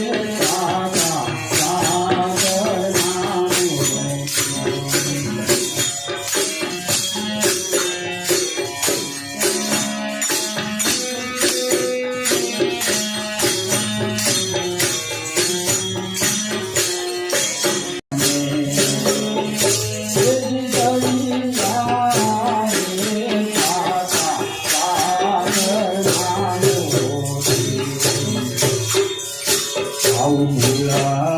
Yeah. Tahun.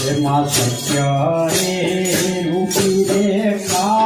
મારા સત્યારે રૂપી દેખા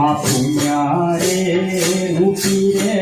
માં પુણ્યા રે મૂકી રે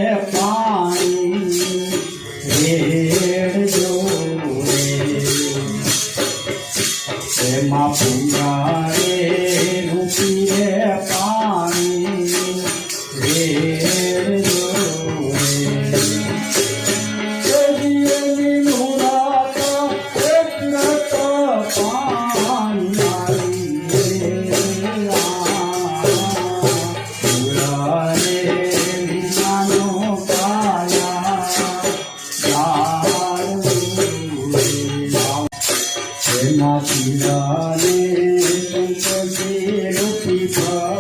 Oh.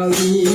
আমি